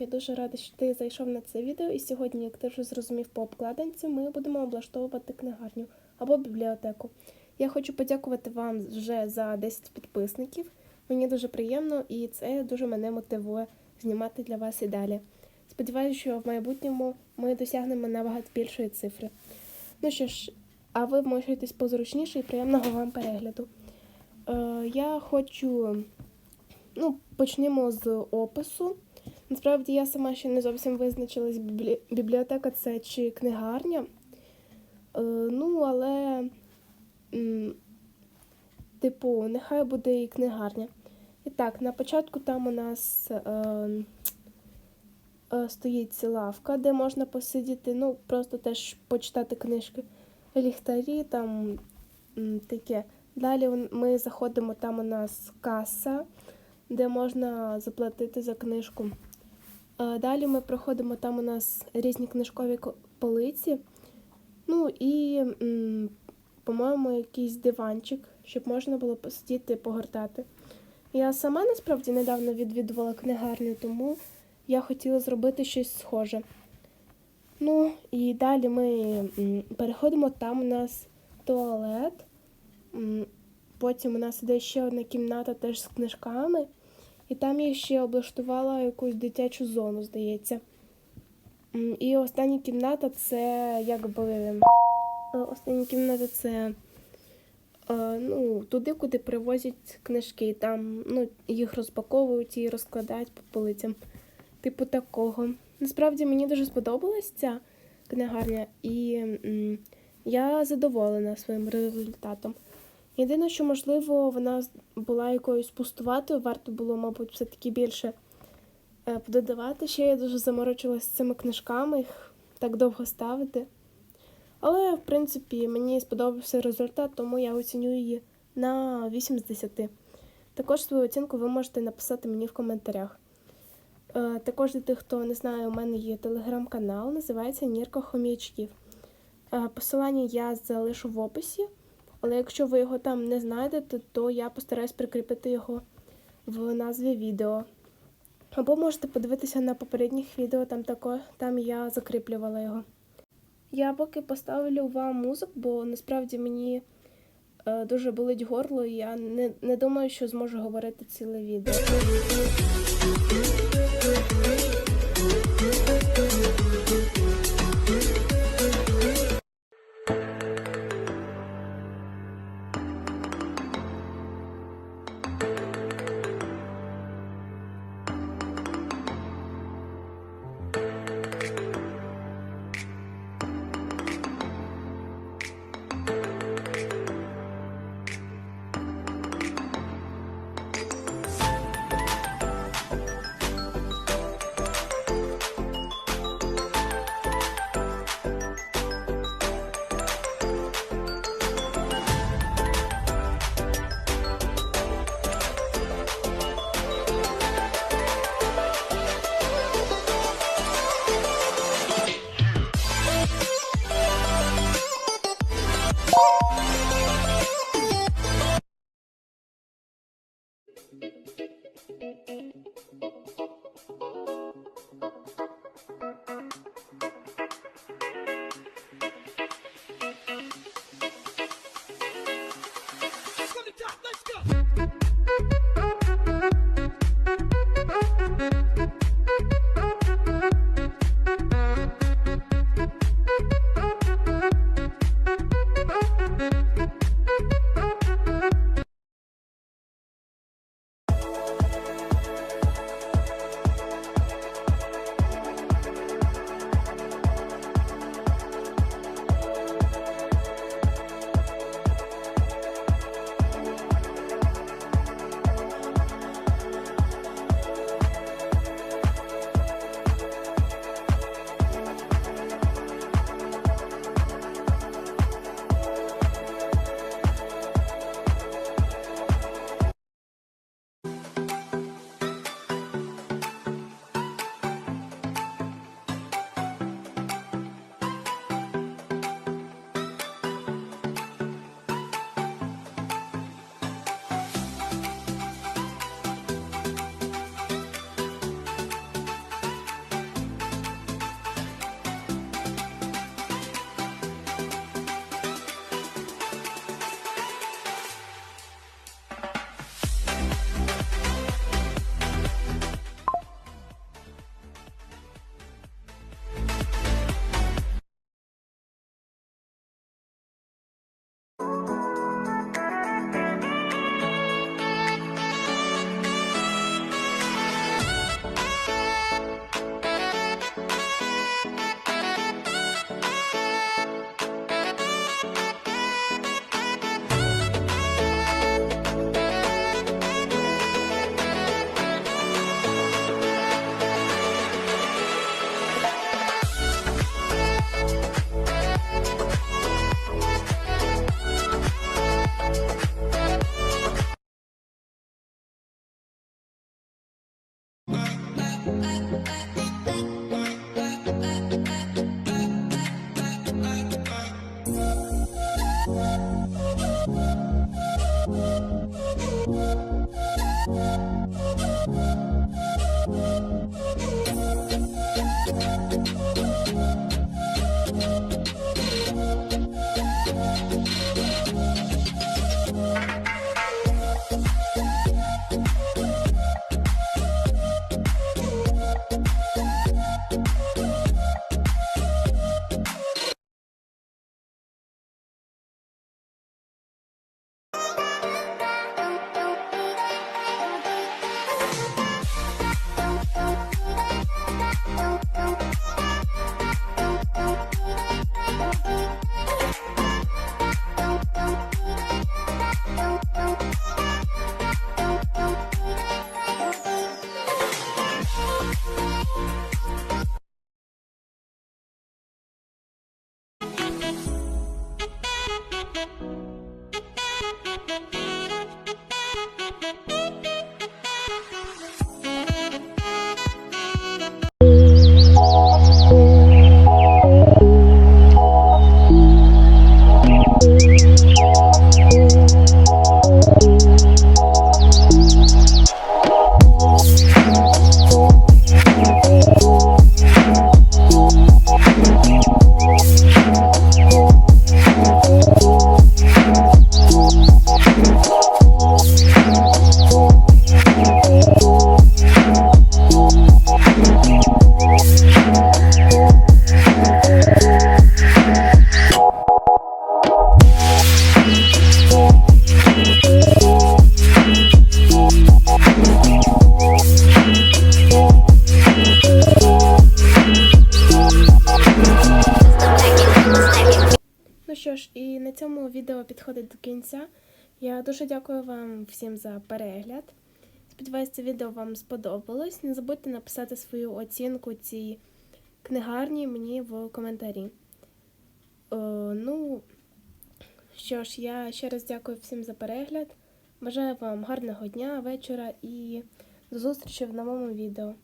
я дуже рада, що ти зайшов на це відео. І сьогодні, як ти вже зрозумів по обкладинці, ми будемо облаштовувати книгарню або бібліотеку. Я хочу подякувати вам вже за 10 підписників. Мені дуже приємно і це дуже мене мотивує знімати для вас і далі. Сподіваюся, що в майбутньому ми досягнемо набагато більшої цифри. Ну що ж, а ви вмощуєтесь позручніше і приємного вам перегляду. Е, я хочу. Ну, почнемо з опису. Насправді я сама ще не зовсім визначилась, біблі... бібліотека це чи книгарня. Е, ну, але, типу, нехай буде і книгарня. І так, на початку там у нас е, е, стоїть лавка, де можна посидіти, ну, просто теж почитати книжки. Ліхтарі, там таке. Далі ми заходимо, там у нас каса де можна заплатити за книжку. А Далі ми проходимо, там у нас різні книжкові полиці. Ну і, по-моєму, якийсь диванчик, щоб можна було посидіти погортати. Я сама насправді недавно відвідувала книгарню, тому я хотіла зробити щось схоже. Ну, і далі ми переходимо, там у нас туалет. Потім у нас іде ще одна кімната теж з книжками. І там я ще облаштувала якусь дитячу зону, здається. І остання кімната це якби. е, Остання кімната це е, ну, туди, куди привозять книжки. Там ну, їх розпаковують і розкладають по полицям. Типу такого. Насправді мені дуже сподобалась ця книгарня, і я задоволена своїм результатом. Єдине, що, можливо, вона була якоюсь пустуватою, варто було, мабуть, все-таки більше е, додавати. Ще я дуже заморочилася цими книжками, їх так довго ставити. Але, в принципі, мені сподобався результат, тому я оціню її на 8 з 10. Також свою оцінку ви можете написати мені в коментарях. Е, Також для тих, хто не знає, у мене є телеграм-канал, називається Нірка Хом'ячків. Е, Посилання я залишу в описі. Але якщо ви його там не знайдете, то я постараюсь прикріпити його в назві відео. Або можете подивитися на попередніх відео, там тако, там я закріплювала його. Я поки поставлю вам музику, бо насправді мені е, дуже болить горло, і я не, не думаю, що зможу говорити ціле відео. Música цьому відео підходить до кінця. Я дуже дякую вам всім за перегляд. Сподіваюсь, це відео вам сподобалось. Не забудьте написати свою оцінку цій книгарні мені в коментарі. Е, ну, що ж, я ще раз дякую всім за перегляд. Бажаю вам гарного дня, вечора і до зустрічі в новому відео.